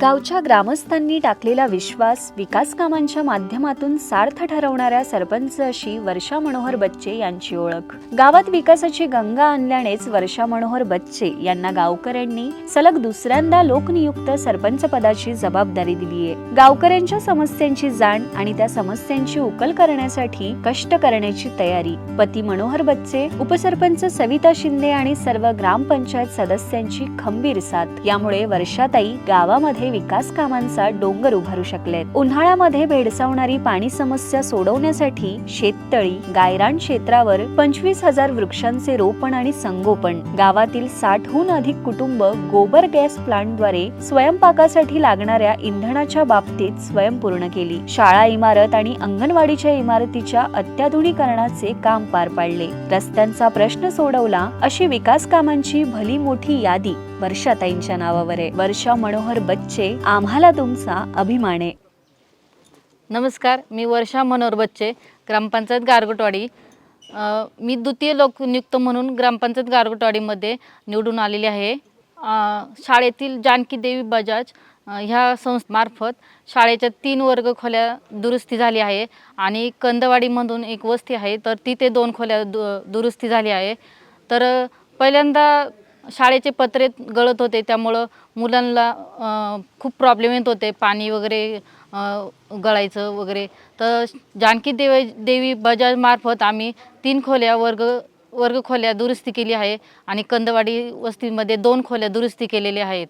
गावच्या ग्रामस्थांनी टाकलेला विश्वास विकास कामांच्या माध्यमातून सार्थ ठरवणाऱ्या सरपंच अशी वर्षा मनोहर बच्चे यांची ओळख. गावात विकासाची गंगा आणल्यानेच वर्षा मनोहर बच्चे यांना गावकऱ्यांनी सलग दुसऱ्यांदा लोकनियुक्त सरपंच पदाची जबाबदारी दिली आहे. गावकऱ्यांच्या समस्यांची जाण आणि त्या समस्यांची उकल करण्यासाठी कष्ट करण्याची तयारी. पती मनोहर बच्चे उपसरपंच सविता शिंदे आणि सर्व ग्रामपंचायत सदस्यांची खंबीर साथ. यामुळे वर्षाताई गावामध्ये विकास कामांचा डोंगर उभारू शकलेत. उन्हाळ्यामध्ये भेडसावणारी पाणी समस्या सोडवण्यासाठी शेततळी गायरान क्षेत्रावर पंचवीस हजार वृक्षांचे रोपण आणि संगोपन. गावातील साठहून अधिक कुटुंब गोबर गॅस प्लांटद्वारे स्वयंपाकासाठी लागणाऱ्या इंधनाच्या बाबतीत स्वयंपूर्ण केली. शाळा इमारत आणि अंगणवाडीच्या इमारतीच्या अत्याधुनिकरणाचे काम पार पाडले. रस्त्यांचा प्रश्न सोडवला अशी विकास कामांची भली मोठी यादी वर्षाताईंच्या नावावर. आहे वर्षा मनोहर बच्चे आम्हाला तुमचा अभिमान. आहे नमस्कार मी वर्षा मनोहर बच्चे ग्रामपंचायत गारगोटवाडी. मी द्वितीय लोकनियुक्त म्हणून ग्रामपंचायत गारगोटवाडीमध्ये निवडून आलेली आहे. शाळेतील जानकी देवी बजाज ह्या संस्थेमार्फत शाळेच्या तीन वर्ग खोल्या दुरुस्ती झाली आहे आणि कंदवाडीमधून एक वस्ती आहे तर तिथे दोन खोल्या दु दुरुस्ती झाली आहे. तर पहिल्यांदा शाळेचे पत्रे गळत होते त्यामुळं मुलांना खूप प्रॉब्लेम येत होते. पाणी वगैरे गळायचं वगैरे. तर जानकी देवी देवी बजाजमार्फत आम्ही तीन खोल्या वर्ग वर्ग खोल्या दुरुस्ती केली आहे आणि कंदवाडी वस्तीमध्ये दोन खोल्या दुरुस्ती केलेल्या आहेत.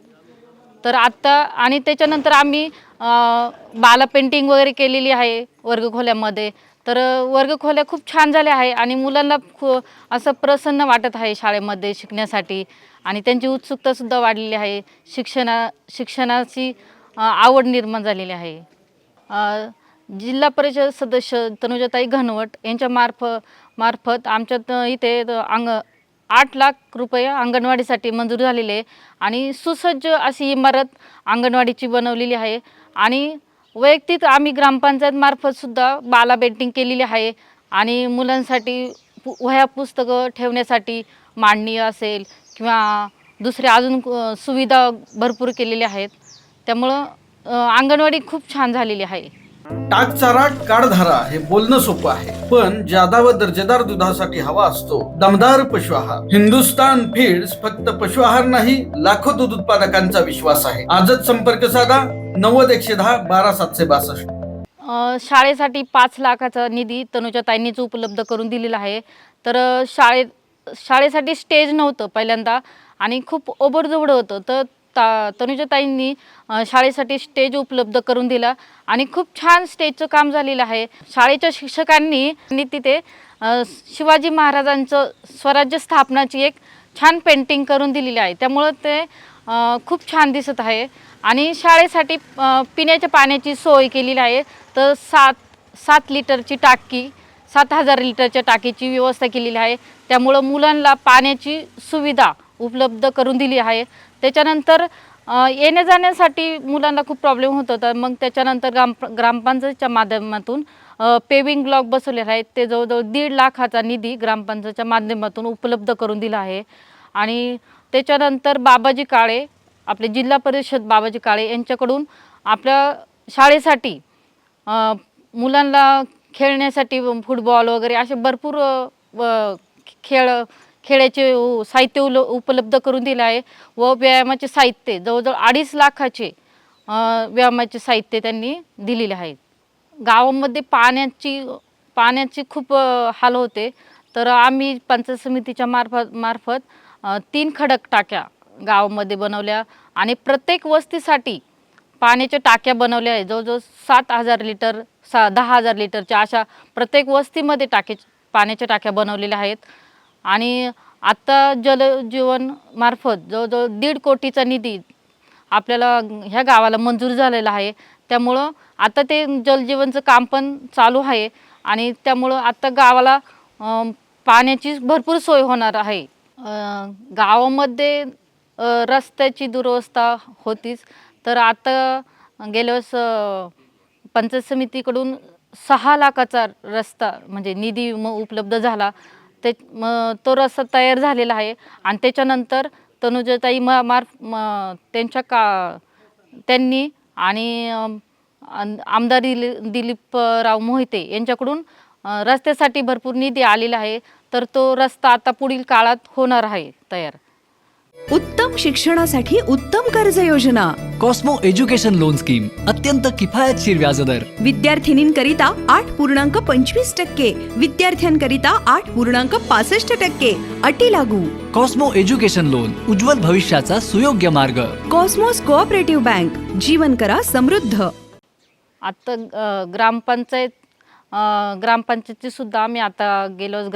तर आत्ता आणि त्याच्यानंतर आम्ही बाला पेंटिंग वगैरे केलेली आहे वर्गखोल्यामध्ये तर वर्गखोल्या खूप छान झाल्या आहे आणि मुलांना खू असं प्रसन्न वाटत आहे शाळेमध्ये शिकण्यासाठी आणि त्यांची उत्सुकतासुद्धा वाढलेली आहे. शिक्षणा शिक्षणाची आवड निर्माण झालेली आहे. जिल्हा परिषद सदस्य तनुजाताई घनवट यांच्या मार्फ मार्फत आमच्यात इथे अंग आठ लाख रुपये अंगणवाडीसाठी मंजूर झालेले आहे. आणि सुसज्ज अशी इमारत अंगणवाडीची बनवलेली आहे. आणि वैयक्तिक आम्ही ग्रामपंचायत मार्फत सुद्धा बाला बेंटिंग केलेली आहे. आणि मुलांसाठी पु वह्या पुस्तकं ठेवण्यासाठी मांडणी असेल किंवा दुसऱ्या अजून सुविधा भरपूर केलेल्या आहेत. त्यामुळं अंगणवाडी खूप छान झालेली आहे. टाक चारा काढधारा हे बोलणं सोपं आहे. पण जादा व दर्जेदार दुधासाठी हवा असतो. दमदार पशु आहार. हिंदुस्तान फीड्स फक्त पशु आहार नाही लाखो दूध उत्पादकांचा विश्वास आहे. आजच संपर्क साधा. नव्वद एकशे दहा बारा सातशे बासष्ट. शाळेसाठी पाच लाखाचा निधी तनुजा ताईंनीच उपलब्ध करून दिलेला आहे. तर शाळेत शाळेसाठी स्टेज नव्हतं पहिल्यांदा आणि खूप ओबडजोबड होतं. तर ता तनुजाताईंनी शाळेसाठी स्टेज उपलब्ध करून दिला आणि खूप छान स्टेजचं काम झालेलं आहे. शाळेच्या शिक्षकांनी आणि तिथे शिवाजी महाराजांचं स्वराज्य स्थापनाची एक छान पेंटिंग करून दिलेली आहे. त्यामुळं ते खूप छान दिसत आहे. आणि शाळेसाठी पिण्याच्या पाण्याची सोय केलेली आहे. तर सात सात लिटरची टाकी सात हजार लिटरच्या टाकीची व्यवस्था केलेली आहे. त्यामुळं मुलांना पाण्याची सुविधा उपलब्ध करून दिली आहे. त्याच्यानंतर येण्या जाण्यासाठी मुलांना खूप प्रॉब्लेम होत होता. मग त्याच्यानंतर ग्राम ग्रामपंचायतच्या माध्यमातून पेविंग ब्लॉक बसवलेला आहेत ते जवळजवळ दीड लाखाचा निधी ग्रामपंचायतच्या माध्यमातून उपलब्ध करून दिला आहे. आणि त्याच्यानंतर बाबाजी काळे आपले जिल्हा परिषद बाबाजी काळे यांच्याकडून आपल्या शाळेसाठी मुलांना खेळण्यासाठी फुटबॉल वगैरे असे भरपूर व खेळ खेळाचे उ- साहित्य उल उपलब्ध करून दिलं आहे व व्यायामाचे साहित्य जवळजवळ अडीच लाखाचे व्यायामाचे साहित्य त्यांनी दिलेले आहेत. गावामध्ये पाण्याची पाण्याची खूप हाल होते. तर आम्ही पंचायत समितीच्या मार्फत मार्फत तीन खडक टाक्या गावामध्ये बनवल्या आणि प्रत्येक वस्तीसाठी पाण्याच्या टाक्या बनवल्या आहेत. जवळजवळ सात हजार लिटर सा दहा हजार लिटरच्या अशा प्रत्येक वस्तीमध्ये टाके पाण्याच्या टाक्या बनवलेल्या आहेत. आणि आत्ता जलजीवन मार्फत जवळजवळ दीड कोटीचा निधी आपल्याला ह्या गावाला मंजूर झालेला आहे. त्यामुळं आता ते जलजीवनचं काम पण चालू आहे आणि त्यामुळं आत्ता गावाला पाण्याची भरपूर सोय होणार आहे. गावामध्ये रस्त्याची दुरवस्था होतीच. तर आता गेल्या वेळेस पंचायत समितीकडून सहा लाखाचा रस्ता म्हणजे निधी उपलब्ध झाला. ते मग तो रस्ता तयार झालेला आहे. आणि त्याच्यानंतर तनुजाताई म मार म त्यांच्या का त्यांनी आणि आमदार दिली दिलीपराव मोहिते यांच्याकडून अ, रस्त्यासाठी भरपूर निधी आलेला आहे. तर तो रस्ता आता पुढील काळात होणार आहे तयार. उत्तम शिक्षणासाठी उत्तम कर्ज योजना कॉस्मो एज्युकेशन लोन स्कीम अत्यंत किफायतशीर व्याजदर. विद्यार्थिनींकरिता आठ पूर्णांक पंचवीस टक्के विद्यार्थ्यांकरिता आठ पूर्णांक पासष्ट टक्के अटी लागू. कॉस्मो एज्युकेशन लोन उज्ज्वल भविष्याचा सुयोग्य मार्ग. कॉस्मोस कोऑपरेटिव्ह बँक जीवन करा समृद्ध. आत्ता अ, ग्रामपंचायत अ, ग्रामपंचायतची सुद्धा आम्ही आता गेलो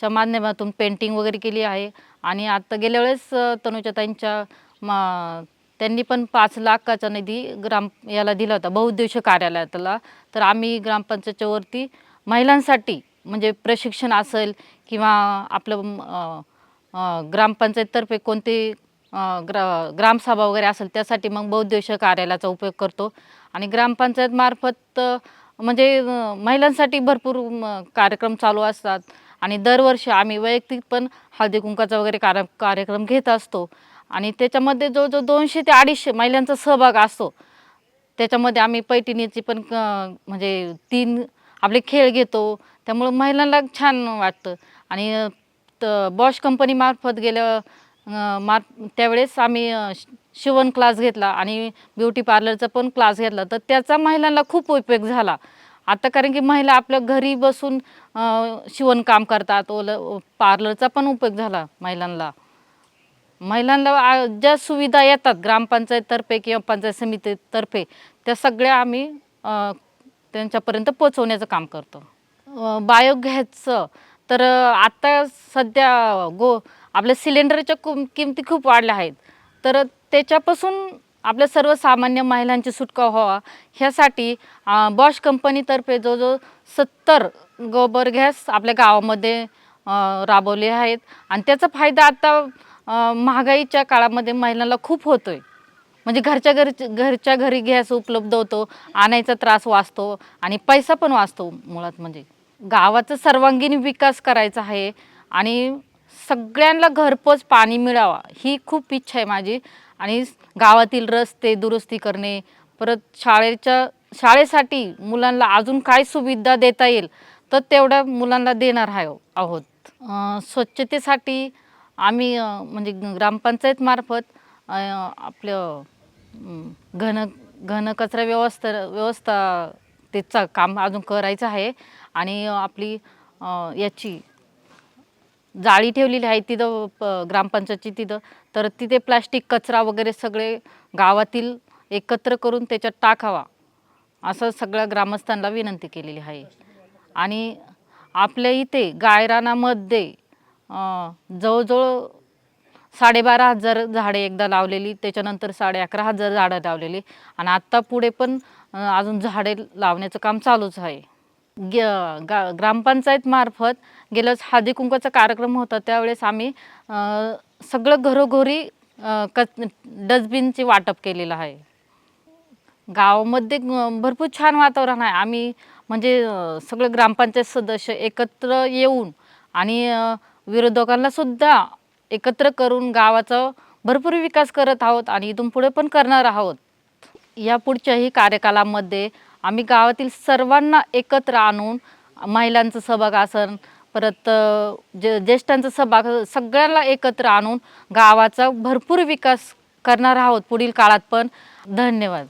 च्या माध्यमातून पेंटिंग वगैरे केली आहे. आणि आता गेल्या वेळेस अ, तनुजाताईंच्या मा त्यांनी पण पाच लाखाचा निधी ग्राम याला दिला होता बहुउद्देशीय कार्यालयातला. तर आम्ही ग्रामपंचायतच्या वरती महिलांसाठी म्हणजे प्रशिक्षण असेल किंवा आपलं ग्रामपंचायततर्फे कोणते ग्रा ग्रामसभा वगैरे असेल त्यासाठी मग बहुउद्देशीय कार्यालयाचा उपयोग करतो. आणि ग्रामपंचायतमार्फत म्हणजे महिलांसाठी भरपूर कार्यक्रम चालू असतात. आणि दरवर्षी आम्ही वैयक्तिक पण हळदी कुंकाचा वगैरे कार्य कार्यक्रम घेत असतो. आणि त्याच्यामध्ये जो जो दोनशे ते अडीचशे महिलांचा सहभाग असतो त्याच्यामध्ये आम्ही पैठणीची पण म्हणजे तीन आपले खेळ घेतो. त्यामुळं महिलांना छान वाटतं. आणि तर बॉश कंपनीमार्फत गेल्या मार्फ मार त्यावेळेस आम्ही शिवण क्लास घेतला आणि ब्युटी पार्लरचा पण क्लास घेतला. तर त्याचा महिलांना खूप उपयोग झाला. आता कारण की महिला आपल्या घरी बसून शिवणकाम करतात ओल पार्लरचा पण उपयोग झाला महिलांना. महिलांना ज्या सुविधा येतात ग्रामपंचायततर्फे किंवा पंचायत समितीतर्फे त्या सगळ्या आम्ही त्यांच्यापर्यंत पोचवण्याचं काम करतो. बायोगॅसचं तर आत्ता आता सध्या गो आपल्या सिलेंडरच्या कुम किमती खूप वाढल्या आहेत. तर त्याच्यापासून आपल्या सर्वसामान्य महिलांची सुटका व्हावा. ह्यासाठी बॉश कंपनीतर्फे जवळजवळ सत्तर गोबर गॅस आपल्या गावामध्ये राबवले आहेत. आणि त्याचा फायदा आता महागाईच्या काळामध्ये महिलांना खूप होतोय. म्हणजे घरच्या घरी घरच्या घरी गॅस उपलब्ध होतो आणायचा त्रास वाचतो आणि पैसा पण वाचतो मुळात म्हणजे. गावाचा सर्वांगीण विकास करायचा आहे आणि सगळ्यांना घरपोच पाणी मिळावा ही खूप इच्छा आहे माझी. आणि गावातील रस्ते दुरुस्ती करणे परत शाळेच्या शाळेसाठी मुलांना अजून काय सुविधा देता येईल तर तेवढ्या मुलांना देणार आहे आहोत. स्वच्छतेसाठी आम्ही म्हणजे ग्रामपंचायतमार्फत आपलं घन घन कचरा व्यवस्था व्यवस्था त्याचं काम अजून करायचं आहे. आणि आपली याची जाळी ठेवलेली आहे तिथं प- ग्रामपंचायतची तिथं. तर तिथे प्लास्टिक कचरा वगैरे सगळे गावातील एकत्र करून त्याच्यात टाकावा. असं सगळ्या ग्रामस्थांना विनंती केलेली आहे. आणि आपल्या इथे गायरानामध्ये जवळजवळ साडेबारा हजार झाडे एकदा लावलेली त्याच्यानंतर साडे अकरा हजार झाडं लावलेली. आणि आत्ता पुढे पण अजून झाडे लावण्याचं काम चालूच आहे. गे गा ग्रामपंचायत मार्फत गेल्याच हळदी कुंकवाचा कार्यक्रम होता. त्यावेळेस आम्ही सगळं घरोघरी अं, कच डस्टबिनचे वाटप केलेलं आहे. गावामध्ये भरपूर छान वातावरण आहे. आम्ही म्हणजे सगळं ग्रामपंचायत सदस्य एकत्र येऊन आणि अं, विरोधकांना सुद्धा एकत्र करून गावाचा भरपूर विकास करत आहोत आणि इथून पुढे पण करणार आहोत. या पुढच्याही कार्यकालामध्ये आम्ही गावातील सर्वांना एकत्र आणून महिलांचं सहभाग असन परत जे ज्येष्ठांचा सहभाग सगळ्यांना एकत्र आणून गावाचा भरपूर विकास करणार आहोत पुढील काळात पण. धन्यवाद.